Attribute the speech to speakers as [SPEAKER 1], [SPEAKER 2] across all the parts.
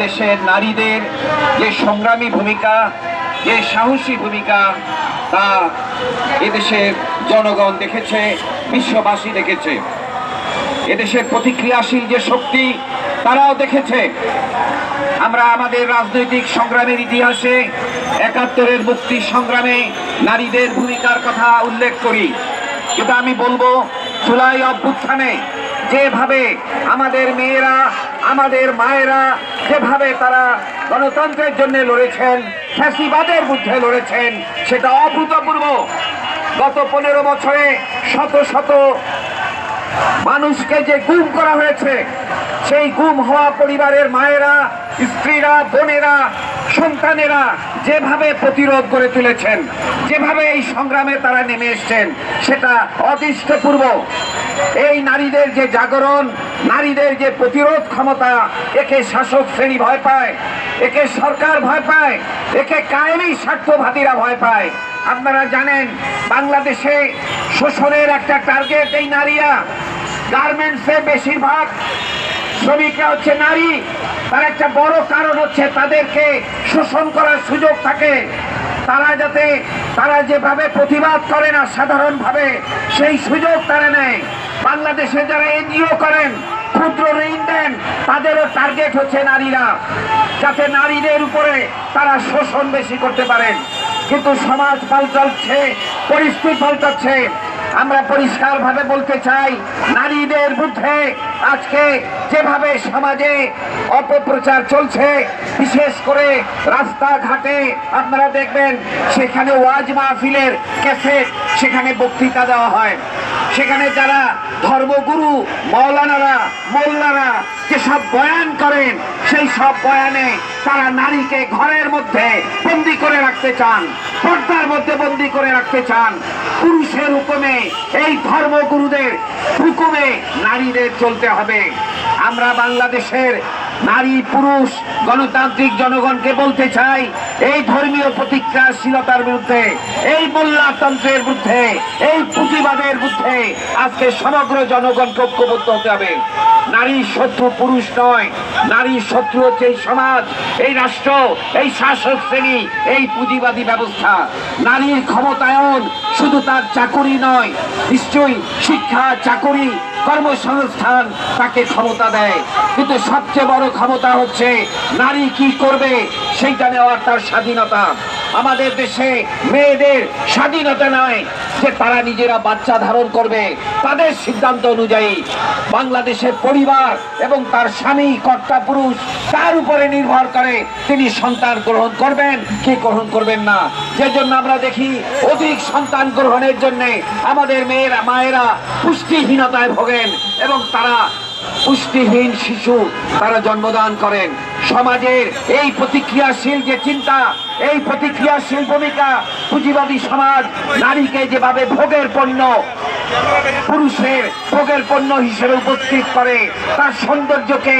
[SPEAKER 1] এদেশের নারীদের যে সংগ্রামী ভূমিকা, যে সাহসী ভূমিকা তা এদেশের জনগণ দেখেছে, বিশ্ববাসী দেখেছে। এদেশের প্রতিক্রিয়াশীল যে শক্তি, তারাও দেখেছে। আমরা আমাদের রাজনৈতিক সংগ্রামের ইতিহাসে একাত্তরের মুক্তি সংগ্রামে নারীদের ভূমিকার কথা উল্লেখ করি। কিন্তু আমি বলব জুলাই অভ্যুত্থানে যেভাবে আমাদের মেয়েরা, আমাদের মায়েরা, যেভাবে তারা গণতন্ত্রের জন্য লড়েছেন, ফ্যাসিবাদের বিরুদ্ধে লড়েছেন, সেটা অভূতপূর্ব। গত পনেরো বছরে শত শত মানুষকে যে গুম করা হয়েছে, সেই গুম হওয়া পরিবারের মায়েরা, স্ত্রীরা, বোনেরা সন্তানেরা যেভাবে প্রতিরোধ করে তুলেছেন, যেভাবে এই সংগ্রামে তারা নেমে এসছেন, সেটা অদৃষ্টপূর্ব। এই নারীদের যে জাগরণ, নারীদের যে প্রতিরোধ ক্ষমতা, একে শাসক শ্রেণি ভয় পায়, একে সরকার ভয় পায়, একে কায়েমি স্বার্থবাদীরা ভয় পায়। আপনারা জানেন, বাংলাদেশে শোষণের একটা টার্গেট এই নারীরা। গার্মেন্টসে বেশিরভাগ শ্রমিকরা হচ্ছে নারী, তার একটা বড় কারণ হচ্ছে তাদেরকে শোষণ করার সুযোগ থাকে। তারা যাতে, তারা যেভাবে প্রতিবাদ করে না সাধারণভাবে, সেই সুযোগ তারা নেয়। বাংলাদেশে যারা এনজিও করেন, ক্ষুদ্র ঋণ দেন, তাদেরও টার্গেট হচ্ছে নারীরা। যাতে নারীদের উপরে তারা শোষণ বেশি করতে পারেন। কিন্তু সমাজ পাল্টাচ্ছে, পরিস্থিতি পাল্টাচ্ছে। আমরা পরিষ্কারভাবে বলতে চাই, নারীদের বিরুদ্ধে আজকে যেভাবে সমাজে অপপ্রচার চলছে, বিশেষ করে রাস্তাঘাটে আপনারা দেখবেন, সেখানে ওয়াজ মাহফিলের ক্যাসেট, সেখানে বক্তৃতা দেওয়া হয়। সেখানে যারা ধর্মগুরু, মৌলানারা, মোল্লারা যেসব বয়ান করেন, সেই সব বয়ানে তারা নারীকে ঘরের মধ্যে বন্দি করে রাখতে চান। পর্দার মধ্যে করে রাখতে চান, পুরুষের হুকুমে, এই ধর্মগুরুদের হুকুমে নারীদের চলতে হবে। আমরা বাংলাদেশের নারী, পুরুষ, গণতান্ত্রিক জনগণকে বলতে চাই এই ধর্মীয় প্রতিক্রিয়াশীলতার বিরুদ্ধে, এই মোল্লাতন্ত্রের বিরুদ্ধে, এই পুঁজিবাদের বিরুদ্ধে আজকে সমগ্র জনগণকে ঐক্যবদ্ধ হতে হবে। নারীর শত্রু, পুরুষ নয়। নারীর শত্রু হচ্ছে এই সমাজ, এই রাষ্ট্র, এই শাসক শ্রেণি, এই পুঁজিবাদী ব্যবস্থা। নারীর ক্ষমতায়ন শুধু তার চাকুরি নয়, নিশ্চয়ই শিক্ষা, চাকুরি কর্মসংস্থান তাকে ক্ষমতা দেয়। কিন্তু সবচেয়ে বড় ক্ষমতা হচ্ছে নারী কি করবে, সেইটা নেওয়ার তার স্বাধীনতা। আমাদের দেশে মেয়েদের স্বাধীনতা নয় যে তারা নিজেরা বাচ্চা ধারণ করবে। তাদের সিদ্ধান্ত অনুযায়ী বাংলাদেশের পরিবার এবং তার স্বামী, কর্তা, পুরুষ, তার উপরে নির্ভর করে তিনি সন্তান গ্রহণ করবেন কি গ্রহণ করবেন না। যে জন্য আমরা দেখি অধিক সন্তান গ্রহণের জন্য আমাদের মেয়েরা, মায়েরা পুষ্টিহীনতায় ভোগেন এবং তারা পুষ্টিহীন শিশু তারা জন্মদান করেন। সমাজের এই প্রতিক্রিয়াশীল যে চিন্তা, এই প্রতিক্রিয়াশীল ভূমিকা পুঁজিবাদী সমাজ নারীকে যেভাবে ভোগের পণ্য, পুরুষের ভোগের পণ্য হিসেবে উপস্থিত করে, তার সৌন্দর্যকে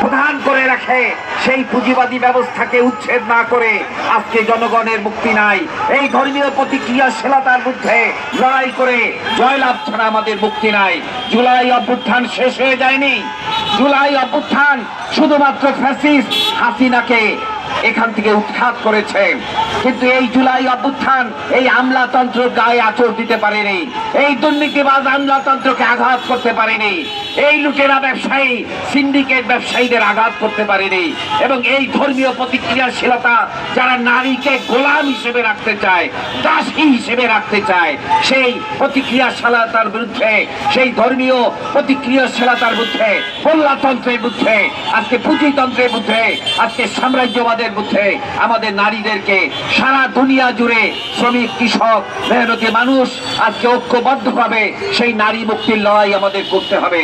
[SPEAKER 1] প্রধান করে রাখে, সেই পুঁজিবাদী ব্যবস্থাকে উচ্ছেদ না করে আজকে জনগণের মুক্তি নাই। এই ধর্মীয় প্রতিক্রিয়াশীলতার মধ্যে লড়াই করে জয়লাভ ছাড়া আমাদের মুক্তি নাই। জুলাই অভ্যুত্থান শেষ হয়ে যায়নি। জুলাই অভ্যুত্থান শুধুমাত্র ফ্যাসিস হাসিনাকে এখান থেকে উৎখাত করেছে। কিন্তু এই জুলাই অভ্যুত্থান এই আমলাতন্ত্র গায়ে আচর দিতে পারেনি। এই দুর্নীতিবাজ আমলাতন্ত্রকে আঘাত করতে পারেনি। এই লুটেরা ব্যবসায়ী সিন্ডিকেট ব্যবসায়ীদের আঘাত করতে পারেনি এবং এই ধর্মীয় প্রতিক্রিয়াশীলতা যারা নারীকে গোলাম হিসেবে রাখতে চায়, দাসী হিসেবে রাখতে চায়, সেই প্রতিক্রিয়াশীলতার বিরুদ্ধে, সেই ধর্মীয় প্রতিক্রিয়াশীলতার বিরুদ্ধে মোল্লাতন্ত্রের বিরুদ্ধে, আজকে পুঁজিতন্ত্রের বিরুদ্ধে, আজকে সাম্রাজ্যবাদের বিরুদ্ধে আমাদের নারীদেরকে সারা দুনিয়া জুড়ে শ্রমিক, কৃষক, মেহনতি মানুষ আজকে ঐক্যবদ্ধভাবে সেই নারী মুক্তির লড়াই আমাদের করতে হবে।